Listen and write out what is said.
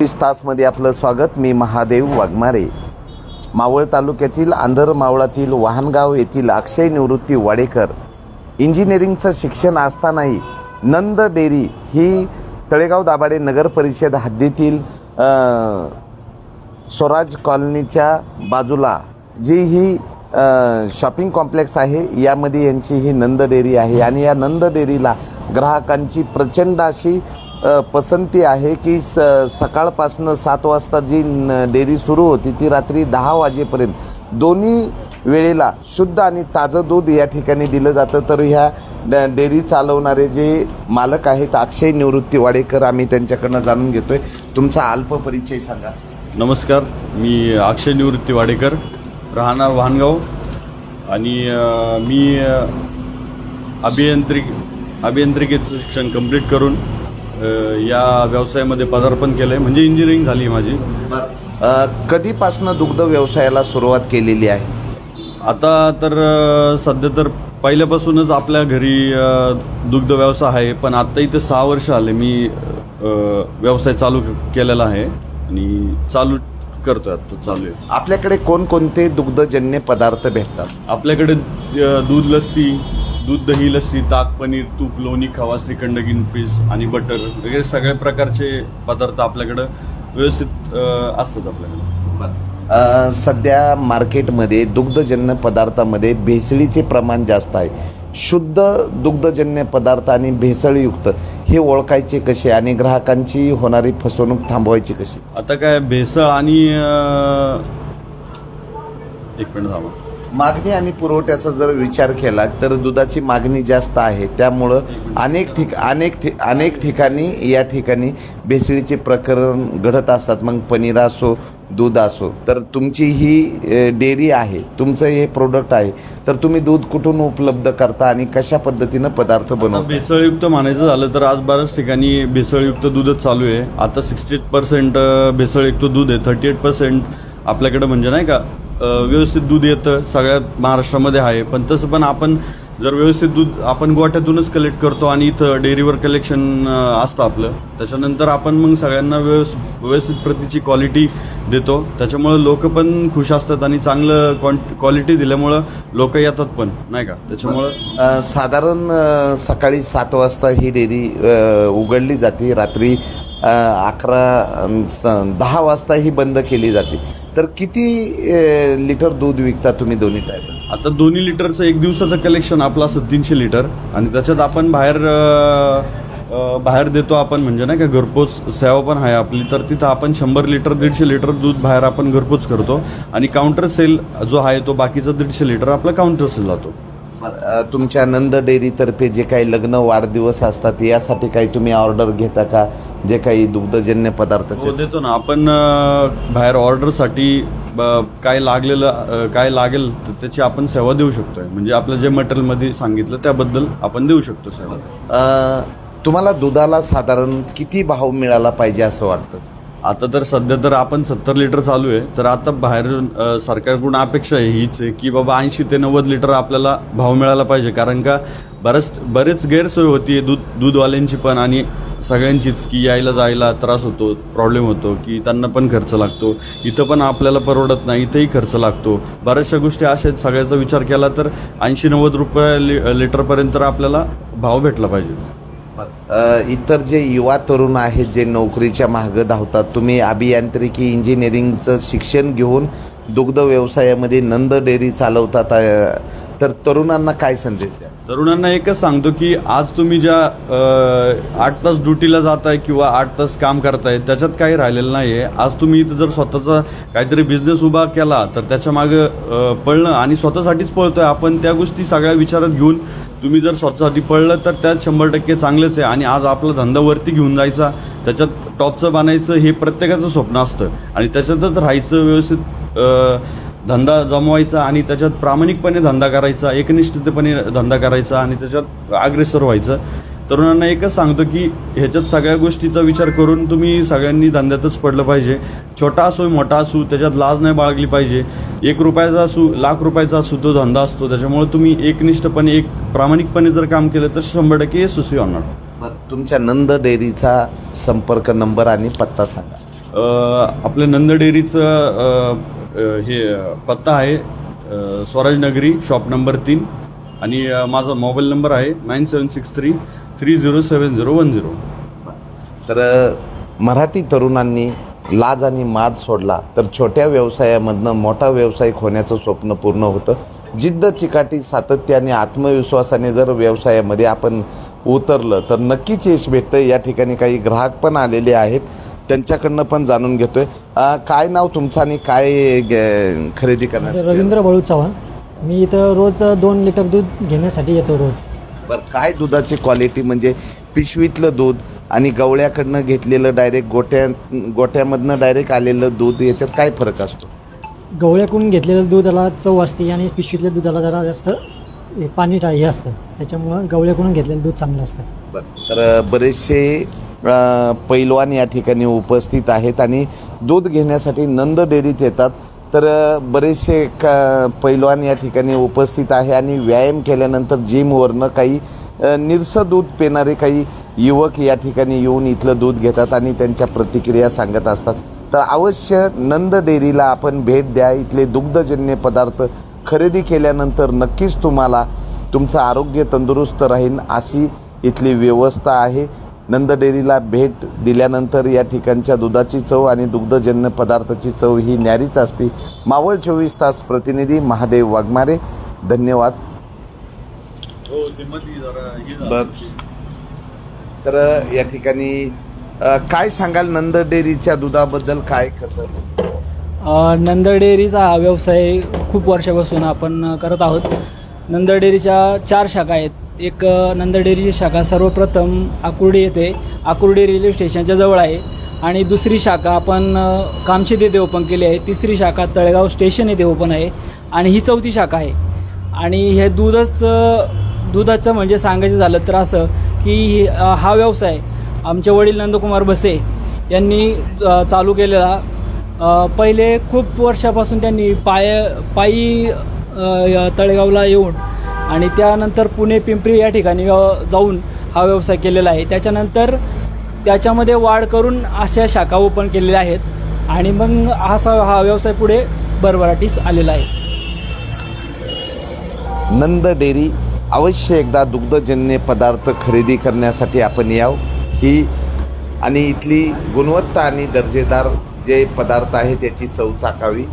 वीस तासमध्ये आपलं स्वागत. मी महादेव वाघमारे. मावळ तालुक्यातील आंधर मावळातील वाहनगाव येथील अक्षय निवृत्ती वाडेकर. इंजिनिअरिंगचं शिक्षण असतानाही नंद डेअरी ही तळेगाव दाभाडे नगर परिषद हद्दीतील स्वराज कॉलनीच्या बाजूला जी ही शॉपिंग कॉम्प्लेक्स आहे यामध्ये यांची ही नंद डेअरी आहे. आणि या नंद डेअरीला ग्राहकांची प्रचंड अशी पसंती आहे की स सकाळपासनं सात वाजता जी न- डेअरी सुरू होती ती रात्री दहा वाजेपर्यंत. दोन्ही वेळेला शुद्ध आणि ताजं दूध या ठिकाणी दिलं जातं. तर ह्या ड- डेअरी चालवणारे जे मालक आहेत अक्षय निवृत्ती वाडेकर आम्ही त्यांच्याकडनं जाणून घेतो आहे तुमचा अल्प परिचय सांगा. नमस्कार मी अक्षय निवृत्ती वाडेकर राहणार वाहनगाव आणि मी अभियांत्रिक अभियांत्रिकेचं शिक्षण कंप्लीट करून या व्यवसायामध्ये पदार्पण केलं आहे म्हणजे इंजिनिअरिंग झाली आहे माझी कधीपासनं दुग्ध व्यवसायाला सुरुवात केलेली आहे? आता तर सध्या तर पहिल्यापासूनच आपल्या घरी दुग्ध व्यवसाय आहे. पण आता इथे सहा वर्ष आले मी व्यवसाय चालू केलेला आहे. आणि चालू करतोय आता चालू आहे. आपल्याकडे कोणकोणते दुग्धजन्य पदार्थ भेटतात? आपल्याकडे दूध लस्सी दूध दही लस्सी ताक पनीर तूप लोणी खवा श्रीखंड पीस आणि बटर वगैरे सगळ्या प्रकारचे पदार्थ आपल्याकडं व्यवस्थित असतात आपल्याकडे. सध्या मार्केटमध्ये दुग्धजन्य पदार्थामध्ये भेसळीचे प्रमाण जास्त आहे. शुद्ध दुग्धजन्य पदार्थ आणि भेसळयुक्त हे ओळखायचे कसे आणि ग्राहकांची होणारी फसवणूक थांबवायची कशी? आता काय भेसळ आणि एक मिनिट थांबा. मागणी आणि पुरवठ्याचा जर विचार केला तर दुधाची मागणी जास्त आहे. त्यामुळं अनेक ठिक अनेक ठि अनेक ठिकाणी या ठिकाणी भेसळीचे प्रकरण घडत असतात. मग पनीर असो दूध असो. तर तुमची ही डेअरी आहे तुमचं हे प्रोडक्ट आहे. तर तुम्ही दूध कुठून उपलब्ध करता आणि कशा पद्धतीनं पदार्थ बनवता? भेसळयुक्त म्हणायचं झालं तर आज बऱ्याच ठिकाणी भेसळयुक्त दूधच चालू आहे. आता सिक्स्टी एट पर्सेंट भेसळयुक्त दूध आहे. थर्टी एट पर्सेंट आपल्याकडं म्हणजे नाही का व्यवस्थित दूध येतं सगळ्या महाराष्ट्रामध्ये आहे. पण तसं पण आपण जर व्यवस्थित दूध आपण गोठ्यातूनच कलेक्ट करतो आणि इथं डेअरीवर कलेक्शन असतं आपलं त्याच्यानंतर आपण मग सगळ्यांना व्यवस व्यवस्थित प्रतीची क्वालिटी देतो. त्याच्यामुळं लोक पण खुश असतात आणि चांगलं क्वालिटी दिल्यामुळं लोक येतात पण नाही का? त्याच्यामुळं साधारण सकाळी सात वाजता ही डेअरी उघडली जाते. रात्री अकरा स- दहा वाजता ही बंद केली जाते. तर किती लिटर दूध विकता तुम्ही दोन्ही टाईप आता दोन्ही लिटरचं एक दिवसाचं कलेक्शन आपलं असं तीनशे लिटर. आणि त्याच्यात आपण बाहेर बाहेर देतो आपण म्हणजे नाही का घरपोच सेवा पण आहे आपली. तर तिथं आपण शंभर लिटर दीडशे लिटर दूध बाहेर आपण घरपोच करतो. आणि काउंटर सेल जो आहे तो बाकीचा दीडशे लिटर आपला काउंटर सेल जातो. तुमच्या नंद डेअरीतर्फे जे काही लग्न वाढदिवस असतात यासाठी काही तुम्ही ऑर्डर घेता का? जे काही दुग्धजन्य पदार्थाचे? हो देतो ना. आपण अं, बाहेर ऑर्डरसाठी ब- काय लागलेलं अं, काय लागेल तर त्याची आपण सेवा देऊ शकतोय. म्हणजे आपलं जे मटेरियलमध्ये सांगितलं त्याबद्दल आपण देऊ शकतो सेवा. अ, तुम्हाला दुधाला साधारण किती भाव मिळाला पाहिजे असं वाटतं? आता तर सध्या तर आपण सत्तर लिटर चालू आहे. तर आता बाहेर सरकारकडून अपेक्षा आहे हीच आहे की बाबा ऐंशी ते नव्वद लिटर आपल्याला भाव मिळाला पाहिजे. कारण का बरेच बरेच गैरसोय होती दूध दूधवाल्यांची पण आणि सगळ्यांचीच की यायला जायला त्रास होतो प्रॉब्लेम होतो की त्यांना पण खर्च लागतो. इथं पण आपल्याला परवडत नाही इथंही खर्च लागतो. बऱ्याचशा गोष्टी अशा आहेत. सगळ्याचा विचार केला तर ऐंशी नव्वद रुपये लि लिटरपर्यंत आपल्याला भाव भेटला पाहिजे. इतर जे युवा तरुण आहेत जे नोकरीच्या मागं धावतात तुम्ही अभियांत्रिकी इंजिनिअरिंगचं शिक्षण घेऊन दुग्ध व्यवसायामध्ये नंद डेअरी चालवतात तर तरुणांना काय संदेश द्या? तरुणांना एकच सांगतो की आज तुम्ही ज्या आठ तास ड्युटीला जाताय किंवा आठ तास काम करताय त्याच्यात काही राहिलेलं नाही आहे आज तुम्ही इथं जर स्वतःचा काहीतरी बिझनेस उभा केला तर त्याच्या मागं पळणं आणि स्वतःसाठीच पळतोय आपण त्या गोष्टी सगळ्या विचारात घेऊन तुम्ही जर स्वतःसाठी पळलं तर त्यात शंभर टक्के चांगलंच आहे. आणि आज आपला धंदा वरती घेऊन जायचा त्याच्यात टॉपचं बनायचं हे प्रत्येकाचं स्वप्न असतं. आणि त्याच्यातच राहायचं व्यवस्थित धंदा जमवायचा आणि त्याच्यात प्रामाणिकपणे धंदा करायचा एकनिष्ठतेपणे धंदा करायचा आणि त्याच्यात अग्रेसर व्हायचं. तरुणांना एकच सांगतो की ह्याच्यात सगळ्या गोष्टीचा विचार करून तुम्ही सगळ्यांनी धंद्यातच पडलं पाहिजे. छोटा असो मोठा असू त्याच्यात लाज नाही बाळगली पाहिजे. एक रुपयाचा असू लाख रुपयाचा असू तो धंदा असतो. त्याच्यामुळे तुम्ही एकनिष्ठपणे एक प्रामाणिकपणे जर काम केलं तर शंभर टक्के यशस्वी होणार. तुमच्या नंद डेअरीचा संपर्क नंबर आणि पत्ता सांगा. आपल्या नंद डेअरीचं हे पत्ता आहे स्वराज नगरी शॉप नंबर तीन. आणि माझा मोबाईल नंबर आहे nine seven six three three zero seven zero one zero. तर मराठी तरुणांनी लाज आणि माज सोडला तर छोट्या व्यवसायामधनं मोठा व्यावसायिक होण्याचं स्वप्न पूर्ण होतं. जिद्द चिकाटी सातत्य आणि आत्मविश्वासाने जर व्यवसायामध्ये आपण उतरलं तर नक्कीच यश भेटतं या ठिकाणी काही ग्राहक पण आलेले आहेत. त्यांच्याकडनं पण जाणून घेतोय. काय नाव तुमचं आणि काय ग- खरेदी करण्यासाठी? रवींद्र बळू चव्हाण. मी इथं रोज दोन लिटर दूध घेण्यासाठी येतो रोज. बरं काय दुधाची क्वालिटी म्हणजे पिशवीतलं दूध आणि गवळ्याकडनं घेतलेलं डायरेक्ट गोट्या गोट्यामधनं डायरेक्ट आलेलं दूध याच्यात काय फरक असतो? गवळ्याकडून घेतलेलं दुधाला चव असते आणि पिशवीतल्या दुधाला जरा जास्त पाणी हे असतं. त्याच्यामुळं गवळ्याकडून घेतलेलं दूध चांगलं असतं. बरं तर बरेचसे पैलवान या ठिकाणी उपस्थित आहेत आणि दूध घेण्यासाठी नंद डेअरीत येतात. तर बरेचसे क पैलवान या ठिकाणी उपस्थित आहे आणि व्यायाम केल्यानंतर जिमवरनं काही निरसं दूध पिणारे काही युवक या ठिकाणी येऊन इथलं दूध घेतात आणि त्यांच्या प्रतिक्रिया सांगत असतात. तर अवश्य नंद डेअरीला आपण भेट द्या. इथले दुग्धजन्य पदार्थ खरेदी केल्यानंतर नक्कीच तुम्हाला तुमचं आरोग्य तंदुरुस्त राहील अशी इथली व्यवस्था आहे. नंद डेअरीला भेट दिल्यानंतर या ठिकाणच्या दुधाची चव आणि दुग्धजन्य पदार्थाची चव ही न्यारीच असते. मावळ चोवीस तास प्रतिनिधी महादेव वाघमारे. धन्यवाद. बर. तर या ठिकाणी काय सांगाल नंद डेअरीच्या दुधाबद्दल? काय कसं? नंद डेअरीचा हा व्यवसाय खूप वर्षापासून आपण करत आहोत. नंद डेअरीच्या चार शाखा आहेत. एक अ, डेअरीची शाखा सर्वप्रथम आकुर्डी येथे. आकुर्डी रेल्वे स्टेशनच्या जवळ आहे. आणि दुसरी शाखा आपण कामशेत येथे ओपन केली आहे. तिसरी शाखा तळेगाव स्टेशन येथे ओपन आहे. आणि ही चौथी शाखा आहे. आणि हे दूधच दुधाचं म्हणजे सांगायचं झालं तर असं की हा व्यवसाय आमचे वडील नंदकुमार बसे यांनी चालू केलेला. पहिले खूप वर्षापासून त्यांनी पाय पायी तळेगावला येऊन आणि त्यानंतर पुणे पिंपरी या ठिकाणी जाऊन हा व्यवसाय केलेला आहे. त्याच्यानंतर त्याच्यामध्ये वाढ करून अशा शाखा ओपन केलेल्या आहेत आणि मग असा हा व्यवसाय पुढे भरभराटीस आलेला आहे. नंद डेअरी अवश्य एकदा दुग्धजन्य पदार्थ खरेदी करण्यासाठी आपण याव. ही आणि इथली गुणवत्ता आणि दर्जेदार जे पदार्थ आहे त्याची चव चाकावी